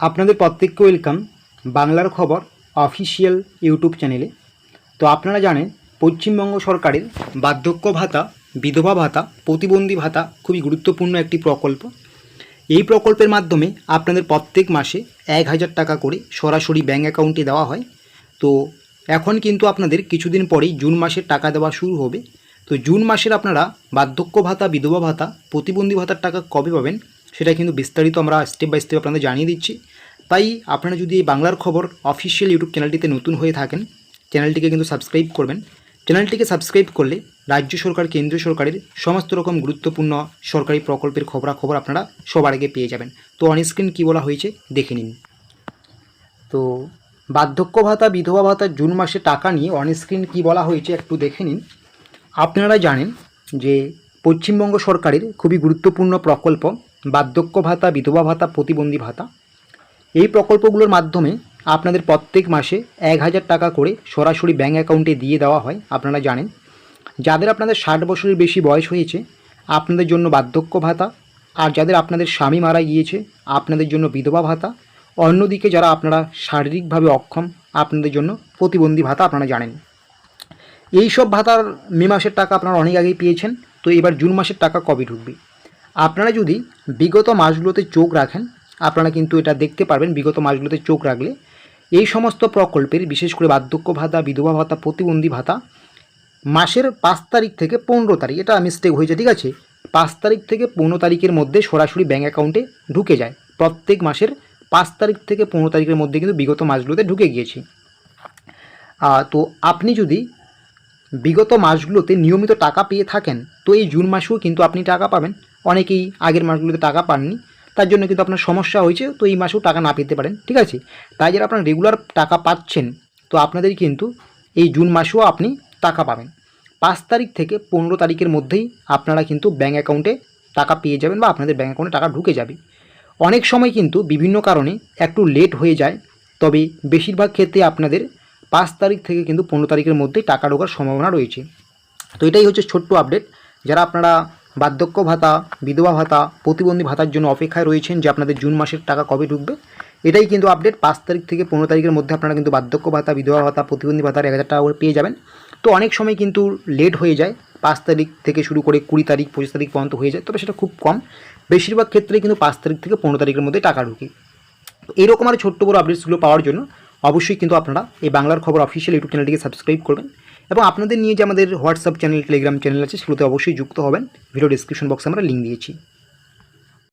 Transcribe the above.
আপনাদের প্রত্যেককে ওয়েলকাম বাংলার খবর অফিসিয়াল ইউটিউব চ্যানেলে তো আপনারা জানেন, পশ্চিমবঙ্গ সরকারের বার্ধক্য ভাতা, বিধবা ভাতা, প্রতিবন্ধী ভাতা খুবই গুরুত্বপূর্ণ একটি প্রকল্প। এই প্রকল্পের মাধ্যমে আপনাদের প্রত্যেক মাসে এক হাজার টাকা করে সরাসরি ব্যাঙ্ক অ্যাকাউন্টে দেওয়া হয়। তো এখন কিন্তু আপনাদের কিছুদিন পরেই জুন মাসের টাকা দেওয়া শুরু হবে। তো জুন মাসের আপনারা বার্ধক্য ভাতা, বিধবা ভাতা, প্রতিবন্ধী ভাতার টাকা কবে পাবেন? সেটা কিন্তু বিস্তারিত আমরা স্টেপ বাই স্টেপ আপনাদের জানিয়ে দিচ্ছি। তাই আপনারা যদি এই বাংলার খবর অফিসিয়াল ইউটিউব চ্যানেলটিতে নতুন হয়ে থাকেন চ্যানেলটিকে কিন্তু সাবস্ক্রাইব করবেন। চ্যানেলটিকে সাবস্ক্রাইব করলে রাজ্য সরকার, কেন্দ্রীয় সরকারের সমস্ত রকম গুরুত্বপূর্ণ সরকারি প্রকল্পের খবরাখবর আপনারা সবার আগে পেয়ে যাবেন। তো অনস্ক্রিন কী বলা হয়েছে দেখে নিন। তো বার্ধক্য ভাতা, বিধবা ভাতা, জুন মাসে টাকা নিয়ে অনস্ক্রিন কী বলা হয়েছে একটু দেখে নিন। আপনারা জানেন যে পশ্চিমবঙ্গ সরকারের খুবই গুরুত্বপূর্ণ প্রকল্প বার্ধক্য ভাতা বিধবা ভাতা প্রতিবন্ধী ভাতা এই প্রকল্পগুলোর মাধ্যমে আপনাদের প্রত্যেক মাসে এক হাজার টাকা করে সরাসরি ব্যাঙ্ক অ্যাকাউন্টে দিয়ে দেওয়া হয়, আপনারা জানেন। যাদের আপনাদের ষাট বছরের বেশি বয়স হয়েছে, আপনাদের জন্য বার্ধক্য ভাতা আর যাদের আপনাদের স্বামী মারা গিয়েছে, আপনাদের জন্য বিধবা ভাতা অন্যদিকে যারা আপনারা শারীরিকভাবে অক্ষম, আপনাদের জন্য প্রতিবন্ধী ভাতা আপনারা জানেন। এই সব ভাতার মে মাসের টাকা আপনারা অনেক আগেই পেয়েছেন, তো এবার জুন মাসের টাকা কবে ঢুকবে? আপনারা যদি বিগত মাসগুলোতে চোখ রাখেন, আপনারা কিন্তু এটা দেখতে পারবেন বিগত মাসগুলোতে চোখ রাখলে। এই সমস্ত প্রকল্পের বিশেষ করে বার্ধক্য ভাতা, বিধবা ভাতা, প্রতিবন্ধী ভাতা, মাসের পাঁচ তারিখ থেকে পনেরো তারিখ, এটা মিস্টেক হয়েছে, ঠিক আছে? পাঁচ তারিখ থেকে পনেরো তারিখের মধ্যে সরাসরি ব্যাঙ্ক অ্যাকাউন্টে ঢুকে যায়। প্রত্যেক মাসের পাঁচ তারিখ থেকে পনেরো তারিখের মধ্যে কিন্তু বিগত মাসগুলোতে ঢুকে গিয়েছে। তো আপনি যদি বিগত মাসগুলোতে নিয়মিত টাকা পেয়ে থাকেন, তো এই জুন মাসেও কিন্তু আপনি টাকা পাবেন। অনেকেই আগের মাসগুলোতে টাকা পাননি, তার জন্য কিন্তু আপনার সমস্যা হয়েছে, তো এই মাসেও টাকা না পেতে পারেন, ঠিক আছে? তাই যারা আপনার রেগুলার টাকা পাচ্ছেন, তো আপনাদের কিন্তু এই জুন মাসেও আপনি টাকা পাবেন। পাঁচ তারিখ থেকে পনেরো তারিখের মধ্যেই আপনারা কিন্তু ব্যাঙ্ক অ্যাকাউন্টে টাকা পেয়ে যাবেন বা আপনাদের ব্যাঙ্ক অ্যাকাউন্টে টাকা ঢুকে যাবে। অনেক সময় কিন্তু বিভিন্ন কারণে একটু লেট হয়ে যায়, তবে বেশিরভাগ ক্ষেত্রে আপনাদের পাঁচ তারিখ থেকে কিন্তু পনেরো তারিখের মধ্যেই টাকা ঢোকার সম্ভাবনা রয়েছে। তো এটাই হচ্ছে ছোট্ট আপডেট যারা আপনারা বার্ধক্য ভাতা, বিধবা ভাতা, প্রতিবন্ধী ভাতার জন্য অপেক্ষায় রয়েছেন যে আপনাদের জুন মাসের টাকা কবে ঢুকবে, এটাই কিন্তু আপডেট পাঁচ তারিখ থেকে পনেরো তারিখের মধ্যে আপনারা কিন্তু বার্ধক্য ভাতা, বিধবা ভাতা, প্রতিবন্ধী ভাতার এক হাজার টাকা করে পেয়ে যাবেন। তো অনেক সময় কিন্তু লেট হয়ে যায়। পাঁচ তারিখ থেকে শুরু করে কুড়ি তারিখ, পঁচিশ তারিখ পর্যন্ত হয়ে যায়, তবে সেটা খুব কম। বেশিরভাগ ক্ষেত্রে কিন্তু পাঁচ তারিখ থেকে পনেরো তারিখের মধ্যে টাকা ঢুকে। এরকম আর ছোট্ট বড় আপডেটসগুলো পাওয়ার জন্য অবশ্যই কিন্তু আপনারা এই বাংলার খবর অফিসিয়াল ইউটিউব চ্যানেলটিকে সাবস্ক্রাইব করবেন এবং আপনাদের নিয়ে যে আমাদের হোয়াটসঅ্যাপ চ্যানেল টেলিগ্রাম চ্যানেল আছে, সেগুলোতে অবশ্যই যুক্ত হবেন। ভিডিও ডিসক্রিপশন বক্সে আমরা লিঙ্ক দিয়েছি।